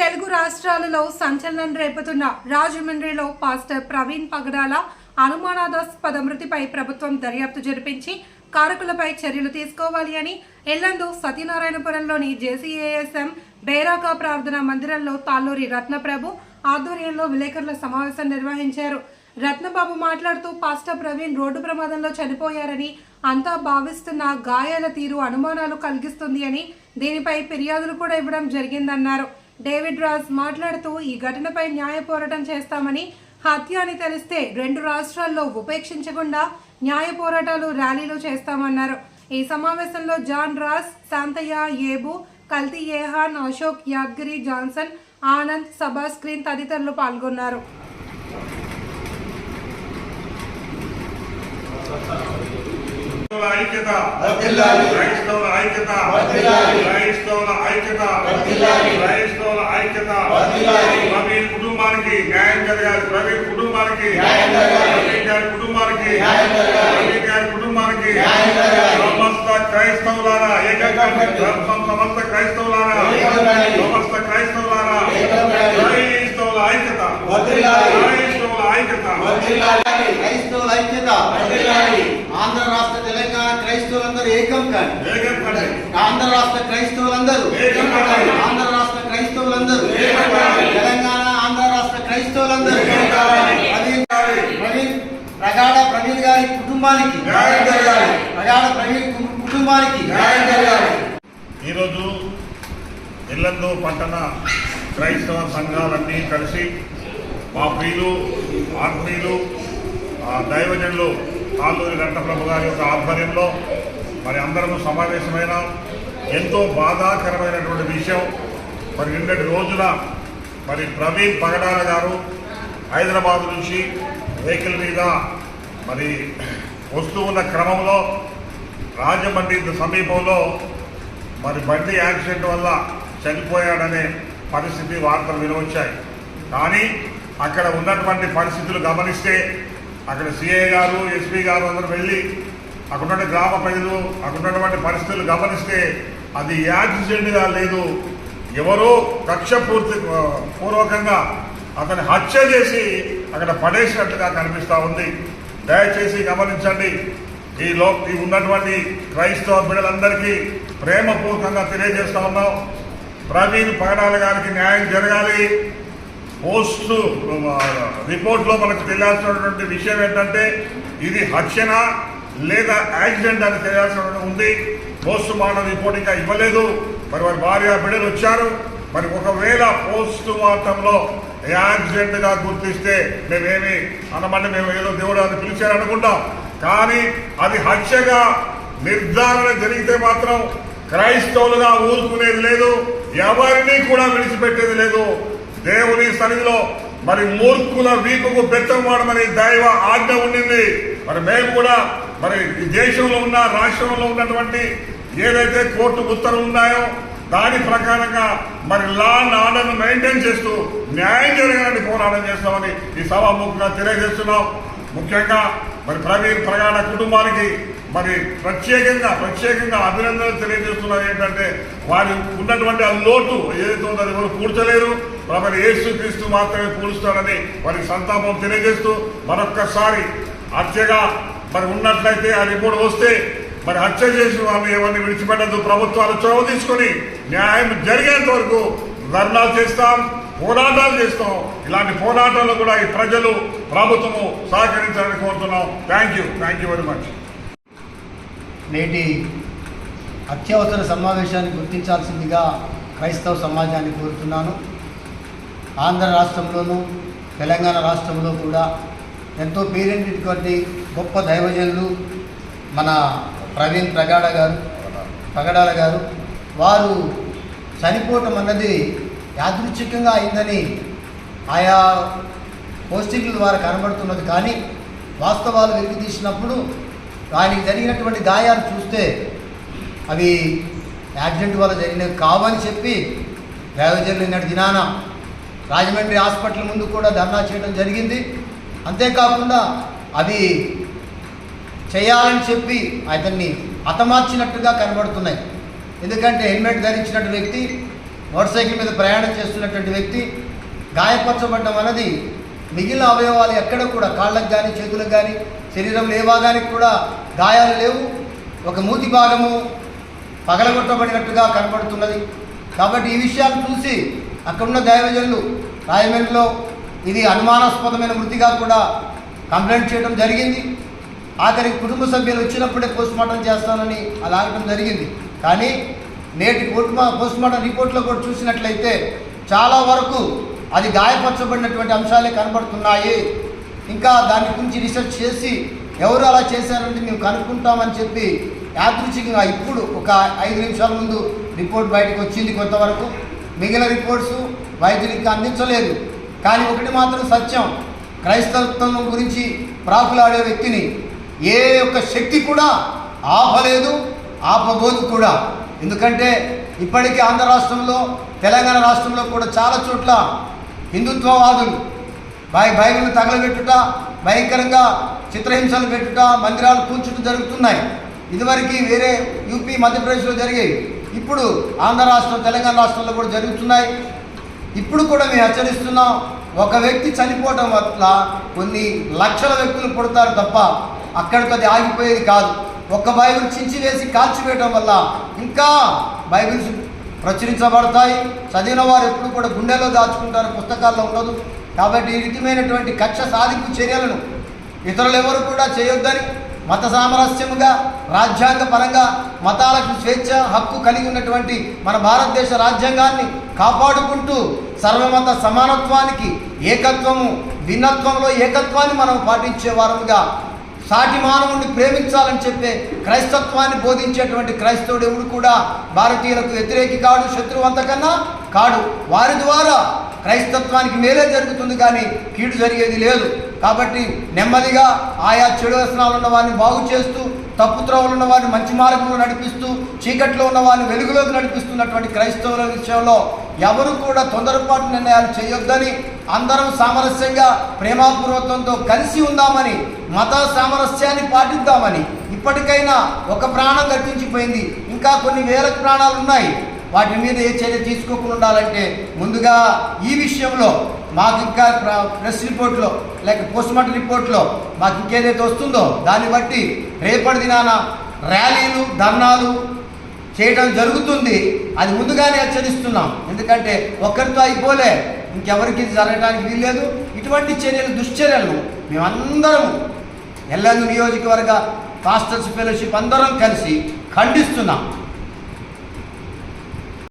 తెలుగు రాష్ట్రాలలో సంచలనం రేపుతున్న రాజమండ్రిలో పాస్టర్ ప్రవీణ్ పగడాల అనుమానాస్పద మృతిపై ప్రభుత్వం దర్యాప్తు జరిపించి కారకులపై చర్యలు తీసుకోవాలి అని ఎల్లందు సత్యనారాయణపురంలోని జేసీఏఎస్ఎం బేరాకా ప్రార్థన మందిరంలో తాళ్ళూరి రత్నప్రభు ఆధ్వర్యంలో విలేకరుల సమావేశం నిర్వహించారు. రత్నబాబు మాట్లాడుతూ పాస్టర్ ప్రవీణ్ రోడ్డు ప్రమాదంలో చనిపోయారని అంతా భావిస్తున్న గాయాల తీరు అనుమానాలు కలిగిస్తుంది అని దీనిపై ఫిర్యాదులు కూడా ఇవ్వడం జరిగిందన్నారు. డేవిడ్ రాజ్ మాట్లాడుతూ ఈ ఘటనపై న్యాయ పోరాటం చేస్తామని హత్య అని తెలిస్తే రెండు రాష్ట్రాల్లో ఉపేక్షించకుండా న్యాయ పోరాటాలు ర్యాలీలు చేస్తామన్నారు ఈ సమావేశంలో జాన్ రాస్ శాంతయ్య ఏబు కల్తీ ఏహాన్ అశోక్ యాద్గిరి జాన్సన్ ఆనంద్ సభా స్క్రీన్ తదితరులు పాల్గొన్నారు ఐక్యత. క్రైస్తవుల ఐక్యత. క్రైస్తవుల ఐక్యత. క్రైస్తవుల కుటుంబానికి న్యాయం జరగాలి ప్రవీణ్ కుటుంబానికి. ప్రవీణ్ గారి కుటుంబానికి. ప్రవీణ్ గారి కుటుంబానికి. సమస్త క్రైస్తవులారా ఏకంగా సమస్త క్రైస్తవులారా. సమస్త క్రైస్తవులారా. క్రైస్తవుల ఐక్యత. క్రైస్తవుల ఐక్యత క్రైస్తవుల ఐక్యత ఆంధ్ర రాష్ట్ర తెలంగాణ క్రైస్తవులందరూ ఏకం కానీ కండి ఆంధ్ర రాష్ట్ర క్రైస్తవులందరూ. ఆంధ్ర రాష్ట్ర క్రైస్తవులందరూ ఏకం కావాలి. తెలంగాణ ఆంధ్ర రాష్ట్ర క్రైస్తవులందరూ ఏకం కావాలి. ప్రవీణ్ కావాలి. ప్రవీణ్ ప్రగాఢ ప్రవీణ్ గారి కుటుంబానికి న్యాయం జరగాలి. ప్రగాఢ ప్రవీణ్ కుటుంబానికి న్యాయం జరగాలి. ఈరోజు ఇల్లందు పట్టణ క్రైస్తవ సంఘాలన్నీ కలిసి మా ప్రియులు ఆత్మీయులు ఆ దైవజనులు తాళ్ళూరి గంటప్రభు గారి యొక్క ఆధ్వర్యంలో మరి అందరము సమావేశమైన ఎంతో బాధాకరమైనటువంటి విషయం మరి నిన్నటి రోజున మరి ప్రవీణ్ పగడాల గారు హైదరాబాద్ నుంచి వెహికల్ మీద మరి వస్తూ ఉన్న క్రమంలో రాజమండ్రి సమీపంలో మరి బండి యాక్సిడెంట్ వల్ల చనిపోయాడనే పరిస్థితి వార్తలు వినవచ్చాయి కానీ అక్కడ ఉన్నటువంటి పరిస్థితులు గమనిస్తే అక్కడ సిఐ గారు ఎస్పీ గారు అందరూ వెళ్ళి అక్కడ గ్రామ ప్రజలు అక్కడ పరిస్థితులు గమనిస్తే అది యాక్సిడెంట్గా లేదు. ఎవరో కక్ష పూర్తి పూర్వకంగా అతని హత్య చేసి అక్కడ పడేసినట్టుగా కనిపిస్తూ ఉంది. దయచేసి గమనించండి ఈ లో ఈ ఉన్నటువంటి క్రైస్తవ బిడ్డలందరికీ ప్రేమపూర్వకంగా తెలియజేస్తా ఉన్నాం. ప్రవీణ్ పగడాల గారికి న్యాయం జరగాలి. పోస్ట్ రిపోర్ట్లో మనకు తెలియాల్సినటువంటి విషయం ఏంటంటే ఇది హత్యనా లేదా యాక్సిడెంట్ అని తెలియాల్సినటువంటి ఉంది. పోస్ట్ మార్టం రిపోర్ట్ ఇంకా ఇవ్వలేదు. మరి వారి భార్య బిడ్డలు వచ్చారు. మరి ఒకవేళ పోస్ట్ మార్టంలో యాక్సిడెంట్గా గుర్తిస్తే మేమేమి అనమంటే మేము ఏదో దేవుడు అని పిలిచారనుకుంటాం. కానీ అది హత్యగా నిర్ధారణ జరిగితే మాత్రం క్రైస్తవులుగా ఊరుకునేది లేదు ఎవరిని కూడా విడిచిపెట్టేది లేదు. దేవుని సన్నిధిలో మరి మూర్ఖుల వీపుకు బెత్తం వాడమని దైవ ఆజ్ఞ ఉండింది. మరి మేము కూడా మరి దేశంలో ఉన్న రాష్ట్రంలో ఉన్నటువంటి ఏదైతే కోర్టు ఉత్తర్వులు ఉన్నాయో దాని ప్రకారంగా మరి లా అండ్ ఆర్డర్ను మెయింటైన్ చేస్తూ న్యాయం జరగాలని పోరాటం చేస్తామని ఈ సభాముఖంగా తెలియజేస్తున్నాం. ముఖ్యంగా మరి ప్రవీణ్ ప్రగాఢ కుటుంబానికి మరి ప్రత్యేకంగా ప్రత్యేకంగా అభినందనలు తెలియజేస్తున్నారు ఏంటంటే వారి ఉన్నటువంటి ఆ లోటు ఏదైతే ఉందో అది ఎవరు పూడ్చలేరు. మరి ఏసు క్రీస్తు మాత్రమే పూడుస్తాడని వారికి సంతాపం తెలియజేస్తూ మరొక్కసారి హత్యగా మరి ఉన్నట్లయితే ఆ రిపోర్ట్ వస్తే మరి హత్య చేసిన వాళ్ళని ఎవరిని విడిచిపెట్టద్దు. ప్రభుత్వాలు చొరవ తీసుకొని న్యాయం జరిగేంత వరకు ధర్నాలు చేస్తాం పోరాటాలు చేస్తాం. ఇలాంటి పోరాటాలు కూడా ఈ ప్రజలు ప్రభుత్వము సహకరించాలని కోరుతున్నాం. Thank you thank you very much నేటి అత్యవసర సమావేశాన్ని గుర్తించాల్సిందిగా క్రైస్తవ సమాజాన్ని కోరుతున్నాను. ఆంధ్ర రాష్ట్రంలోనూ తెలంగాణ రాష్ట్రంలో కూడా ఎంతో పేరెంటిటువంటి గొప్ప దైవజనులు మన ప్రవీణ్ ప్రగాఢ గారు ప్రగడాల గారు వారు చనిపోవటం అన్నది యాదృచ్ఛికంగా అయిందని ఆయా పోస్టింగ్ల ద్వారా కనబడుతున్నది. కానీ వాస్తవాలు వెలికి తీసినప్పుడు ఆయనకి జరిగినటువంటి గాయాలు చూస్తే అవి యాక్సిడెంట్ వల్ల జరిగినవి కావని చెప్పి ప్రయోజనం నిన్నటి దినాన రాజమండ్రి హాస్పిటల్ ముందు కూడా ధర్నా చేయడం జరిగింది. అంతేకాకుండా అవి చేయాలని చెప్పి అతన్ని హతమార్చినట్టుగా కనబడుతున్నాయి. ఎందుకంటే హెల్మెట్ ధరించినట్టు వ్యక్తి మోటార్ సైకిల్ మీద ప్రయాణం చేస్తున్నటువంటి వ్యక్తి గాయపరచబడడం అనేది మిగిలిన అవయవాలు ఎక్కడ కూడా కాళ్ళకు కానీ చేతులకు కానీ శరీరంలో ఏ భాగానికి కూడా గాయాలు లేవు. ఒక మూతి భాగము పగలగొట్టబడినట్టుగా కనబడుతున్నది కాబట్టి ఈ విషయాలు చూసి అక్కడున్న దైవజనులు రాయమండ్రిలో ఇది అనుమానాస్పదమైన మృతిగా కూడా కంప్లైంట్ చేయడం జరిగింది. ఆఖరికి కుటుంబ సభ్యులు వచ్చినప్పుడే పోస్ట్ మార్టం చేస్తానని అలా ఆగటం జరిగింది. కానీ నేటి పోస్ట్ పోస్ట్మార్టం రిపోర్ట్లో కూడా చూసినట్లయితే చాలా వరకు అది గాయపరచబడినటువంటి అంశాలే కనబడుతున్నాయి. ఇంకా దాని గురించి రీసెర్చ్ చేసి ఎవరు అలా చేశారంటే మేము కనుక్కుంటామని చెప్పి యాదృచ్ఛికంగా ఇప్పుడు ఒక ఐదు నిమిషాల ముందు రిపోర్ట్ బయటకు వచ్చింది కొంతవరకు. మిగిలిన రిపోర్ట్స్ వైద్యులకి అందించలేదు. కానీ ఒకటి మాత్రం సత్యం. క్రైస్తవత్వం గురించి ప్రాకులాడే వ్యక్తిని ఏ యొక్క శక్తి కూడా ఆపలేదు. ఆపబోదు కూడా. ఎందుకంటే ఇప్పటికీ ఆంధ్ర రాష్ట్రంలో తెలంగాణ రాష్ట్రంలో కూడా చాలా చోట్ల హిందుత్వవాదులు బై బైబిల్ని తగలబెట్టుట భయంకరంగా చిత్రహింసలు పెట్టుట మందిరాలు కూల్చుట జరుగుతున్నాయి. ఇదివరకు వేరే యూపీ మధ్యప్రదేశ్లో జరిగాయి ఇప్పుడు ఆంధ్ర రాష్ట్రం తెలంగాణ రాష్ట్రంలో కూడా జరుగుతున్నాయి. ఇప్పుడు కూడా మేము హెచ్చరిస్తున్నాం ఒక వ్యక్తి చనిపోవటం వల్ల కొన్ని లక్షల వ్యక్తులు పుడతారు తప్ప అక్కడికి అది ఆగిపోయేది కాదు. ఒక్క బైబిల్ చించి వేసి కాల్చివేయటం వల్ల ఇంకా బైబిల్స్ ప్రచురించబడతాయి. చదివిన వారు ఎప్పుడు కూడా గుండెలో దాచుకుంటారు పుస్తకాల్లో ఉండదు. కాబట్టి ఈ రీతిమైనటువంటి కక్ష సాధింపు చర్యలను ఇతరులు ఎవరు కూడా చేయొద్దని మత సామరస్యముగా రాజ్యాంగ పరంగా మతాలకు స్వేచ్ఛ హక్కు కలిగి ఉన్నటువంటి మన భారతదేశ రాజ్యాంగాన్ని కాపాడుకుంటూ సర్వమత సమానత్వానికి ఏకత్వము భిన్నత్వంలో ఏకత్వాన్ని మనం పాటించే వారముగా సాటి మానవుడిని ప్రేమించాలని చెప్పే క్రైస్తత్వాన్ని బోధించేటువంటి క్రైస్తవుడు ఎవడు కూడా భారతీయులకు వ్యతిరేకి కాడు శత్రువు అంతకన్నా కాడు. వారి ద్వారా క్రైస్తత్వానికి మేలే జరుగుతుంది కానీ కీడు జరిగేది లేదు. కాబట్టి నెమ్మదిగా ఆయా చెడు వ్యసనాలు ఉన్న వారిని బాగు చేస్తూ తప్పు త్రోవలు ఉన్న వారిని మంచి మార్గంలో నడిపిస్తూ చీకట్లో ఉన్న వారిని వెలుగులోకి నడిపిస్తున్నటువంటి క్రైస్తవుల విషయంలో ఎవరు కూడా తొందరపాటు నిర్ణయాలు చేయొద్దని అందరం సామరస్యంగా ప్రేమాపూర్వకంతో కలిసి ఉందామని మత సామరస్యాన్ని పాటిద్దామని ఇప్పటికైనా ఒక ప్రాణం గట్టించిపోయింది ఇంకా కొన్ని వేల ప్రాణాలు ఉన్నాయి. వాటి మీద ఏ చర్య తీసుకోకుండా ఉండాలంటే ముందుగా ఈ విషయంలో మాకు ఇంకా ప్రెస్ రిపోర్ట్లో లేక పోస్ట్మార్టం రిపోర్ట్లో మాకు ఇంకేదైతే వస్తుందో దాన్ని బట్టి రేపటి దినాన ర్యాలీలు ధర్నాలు చేయడం జరుగుతుంది. అది ముందుగానే హెచ్చరిస్తున్నాం. ఎందుకంటే ఒక్కరితో అయిపోలే. ఇంకెవరికి జరగడానికి వీల్లేదు. ఇటువంటి చర్యలు దుశ్చర్యలు మేమందరం ఎల్లందు నియోజకవర్గ పాస్టర్స్ ఫెలోషిప్ అందరం కలిసి ఖండిస్తున్నాం.